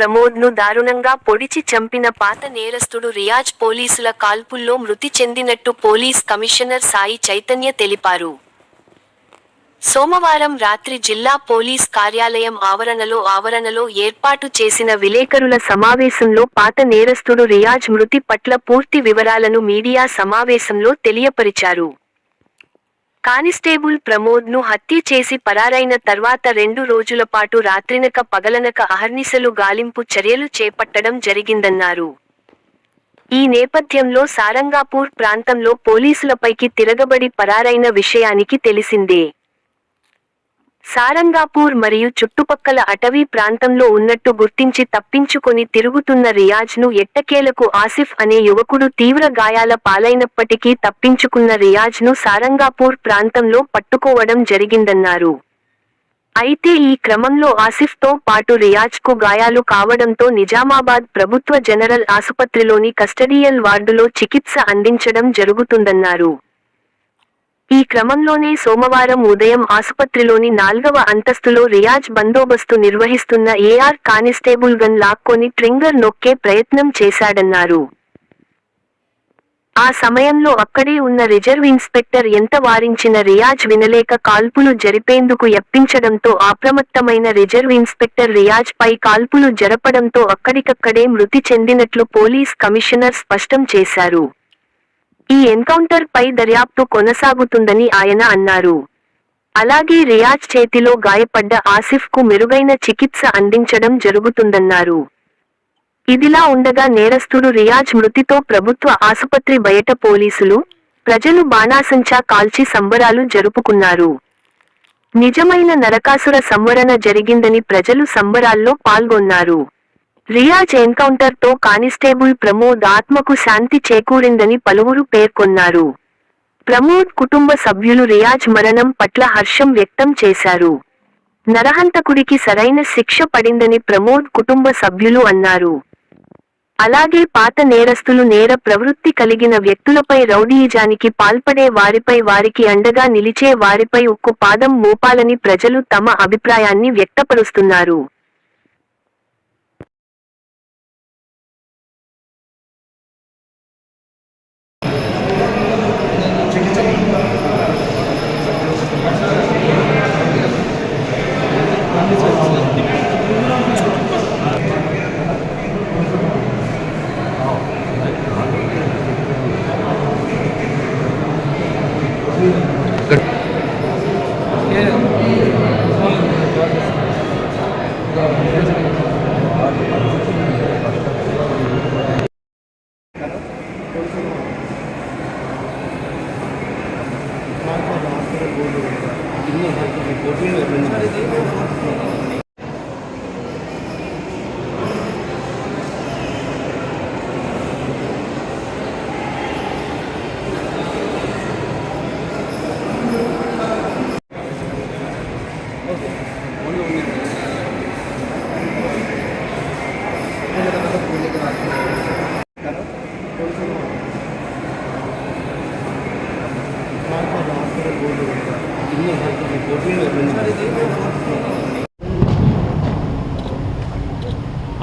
ప్రమోద్ను దారుణంగా పొడిచి చంపిన పాత నేరస్తుడు రియాజ్ పోలీసుల కాల్పుల్లో మృతి చెందినట్టు పోలీస్ కమిషనర్ సాయి చైతన్య తెలిపారు. సోమవారం రాత్రి జిల్లా పోలీస్ కార్యాలయం ఆవరణలో ఆవరణలో ఏర్పాటు చేసిన విలేకరుల సమావేశంలో పాత నేరస్తుడు రియాజ్ మృతి పట్ల పూర్తి వివరాలను మీడియా సమావేశంలో తెలియపరిచారు. కానిస్టేబుల్ ప్రమోద్ను హత్య చేసి పరారైన తర్వాత రెండు రోజుల పాటు రాత్రినక పగలనక అహర్నిశలు గాలింపు చర్యలు చేపట్టడం జరిగిందన్నారు. ఈ నేపథ్యంలో సారంగాపూర్ ప్రాంతంలో పోలీసులపైకి తిరగబడి పరారైన విషయానికి తెలిసిందే. సారంగాపూర్ మరియు చుట్టుపక్కల అటవీ ప్రాంతంలో ఉన్నట్టు గుర్తించి తప్పించుకొని తిరుగుతున్న రియాజ్ను ఎట్టకేలకు ఆసిఫ్ అనే యువకుడు తీవ్ర గాయాల పాలైనప్పటికీ తప్పించుకున్న రియాజ్ను సారంగాపూర్ ప్రాంతంలో పట్టుకోవడం జరిగిందన్నారు. అయితే ఈ క్రమంలో ఆసిఫ్తో పాటు రియాజ్కు గాయాలు కావడంతో నిజామాబాద్ ప్రభుత్వ జనరల్ ఆసుపత్రిలోని కస్టడియల్ వార్డులో చికిత్స అందించడం జరుగుతుందన్నారు. ఈ క్రమంలోనే సోమవారం ఉదయం ఆసుపత్రిలోని నాల్గవ అంతస్తులో రియాజ్ బందోబస్తు నిర్వహిస్తున్న ఏఆర్ కానిస్టేబుల్ గన్ లాక్కొని ట్రింగర్ నొక్కే ప్రయత్నం చేశాడన్నారు. ఆ సమయంలో అక్కడే ఉన్న రిజర్వ్ ఇన్స్పెక్టర్ ఎంత వారించిన రియాజ్ వినలేక కాల్పులు జరిపేందుకు యప్పించడంతో అప్రమత్తమైన రిజర్వ్ ఇన్స్పెక్టర్ రియాజ్ పై కాల్పులు జరపడంతో అక్కడికక్కడే మృతి చెందినట్లు పోలీస్ కమిషనర్ స్పష్టం చేశారు. ఈ ఎన్కౌంటర్ పై దర్యాప్తు కొనసాగుతుందని ఆయన అన్నారు. అలాగే రియాజ్ చేతిలో గాయపడ్డ ఆసిఫ్కు మెరుగైన చికిత్స అందించడం జరుగుతుందన్నారు. ఇదిలా ఉండగా నేరస్తుడు రియాజ్ మృతితో ప్రభుత్వ ఆసుపత్రి బయట పోలీసులు ప్రజలు బాణాసంచా కాల్చి సంబరాలు జరుపుకున్నారు. నిజమైన నరకాసుర సంవరణ జరిగిందని ప్రజలు సంబరాల్లో పాల్గొన్నారు. రియాజ్ ఎన్కౌంటర్తో కానిస్టేబుల్ ప్రమోద్ ఆత్మకు శాంతి చేకూరిందని పలువురు పేర్కొన్నారు. ప్రమోద్ కుటుంబ సభ్యులు రియాజ్ మరణం పట్ల హర్షం వ్యక్తం చేశారు. నరహంతకుడికి సరైన శిక్ష పడిందని ప్రమోద్ కుటుంబ సభ్యులు అన్నారు. అలాగే పాత నేరస్తులు నేర ప్రవృత్తి కలిగిన వ్యక్తులపై రౌడీయిజానికి పాల్పడే వారిపై వారికి అండగా నిలిచే వారిపై ఉక్కు పాదం మోపాలని ప్రజలు తమ అభిప్రాయాన్ని వ్యక్తపరుస్తున్నారు. హాస్పిటల్ బోర్డు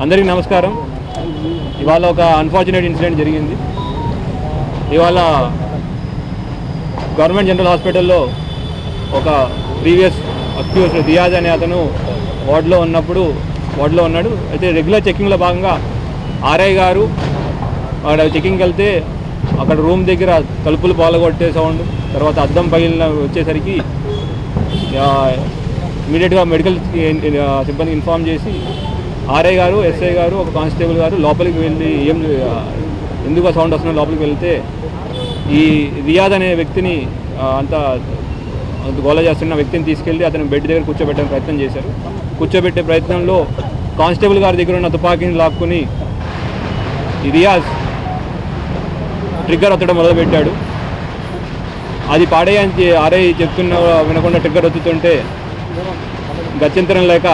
అందరికీ నమస్కారం. ఇవాళ ఒక అన్ఫార్చునేట్ ఇన్సిడెంట్ జరిగింది. ఇవాళ గవర్నమెంట్ జనరల్ హాస్పిటల్లో ఒక ప్రీవియస్ అక్యూస్ రియాజ్ అనే అతను వార్డులో ఉన్నప్పుడు వార్డులో ఉన్నాడు. అయితే రెగ్యులర్ చెక్కింగ్లో భాగంగా ఆర్ఐ గారు అక్కడ చెకింగ్కి వెళ్తే అక్కడ రూమ్ దగ్గర తలుపులు పాలగొట్టే సౌండ్ తర్వాత అద్దం పగిలిన వచ్చేసరికి ఇమీడియట్గా మెడికల్ సిబ్బందికి ఇన్ఫామ్ చేసి ఆర్ఐ గారు ఎస్ఐ గారు ఒక కానిస్టేబుల్ గారు లోపలికి వెళ్ళి ఏం ఎందుకు సౌండ్ వస్తున్నా లోపలికి వెళ్తే ఈ రియాద్ అనే వ్యక్తిని అంత అంత గోల చేస్తున్న వ్యక్తిని తీసుకెళ్ళి అతను బెడ్ దగ్గర కూర్చోబెట్టడానికి ప్రయత్నం చేశారు. కూర్చోబెట్టే ప్రయత్నంలో కానిస్టేబుల్ గారి దగ్గర ఉన్న తుపాకీని లాక్కుని ఈ రియాజ్ ట్రిగ్గర్ అతడం మొదలుపెట్టాడు. అది పాడేయని ఆర్ఐ చెప్తున్న వినకుండా టిక్కర్ వచ్చుతుంటే గత్యంతరం లేక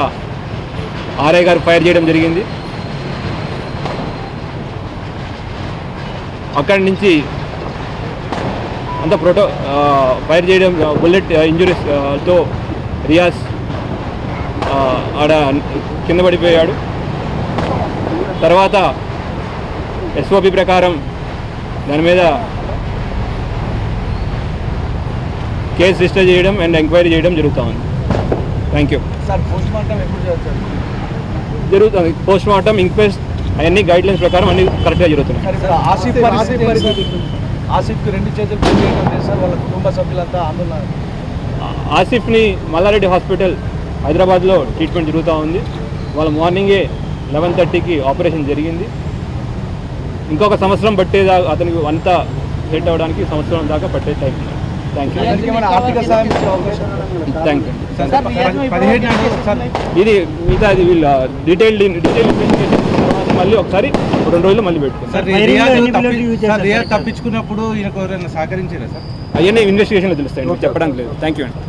ఆర్ఐ గారు ఫైర్ చేయడం జరిగింది. అక్కడి నుంచి అంత ప్రోటో ఫైర్ చేయడం బుల్లెట్ ఇంజురీస్తో రియాజ్ ఆడ కింద పడిపోయాడు. తర్వాత ఎస్ఓపి ప్రకారం దాని మీద కేసు రిజిస్టర్ చేయడం అండ్ ఎంక్వైరీ చేయడం జరుగుతూ ఉంది thank you sir post mortem ఎప్పుడు చేస్తారు? జరుగుతుంది. పోస్ట్ మార్టం ఇంక్వెస్ట్ అవన్నీ గైడ్ లైన్స్ ప్రకారం అన్ని కరెక్ట్గా జరుగుతున్నాయి? ఆసిఫ్కి రెండు చేతులు వాళ్ళ కుటుంబ సభ్యులంతా ఆందోళన ఆసిఫ్ని మల్లారెడ్డి హాస్పిటల్ హైదరాబాద్లో ట్రీట్మెంట్ జరుగుతూ ఉంది. వాళ్ళ మార్నింగే లెవెన్ థర్టీకి ఆపరేషన్ జరిగింది. ఇంకొక సంవత్సరం పట్టేదా అతనికి అంతా సెట్ అవ్వడానికి సంవత్సరం దాకా పట్టే టైం. ఇది మిగతా ఇది వీళ్ళ డీటెయిల్ డీటెయిల్ ఇన్వెస్టిగేషన్ తర్వాత మళ్ళీ ఒకసారి రెండు రోజులు మళ్ళీ పెట్టుకుంటాం. సార్ రియాజ్ తప్పి- సార్ రియాజ్ తప్పించుకున్నప్పుడు ఈయనకు ఎవరైనా సహకరించారా సార్? అవన్నీ ఇన్వెస్టిగేషన్లో తెలుస్తాయండి. చెప్పడానికి లేదు. థ్యాంక్ యూ అండి.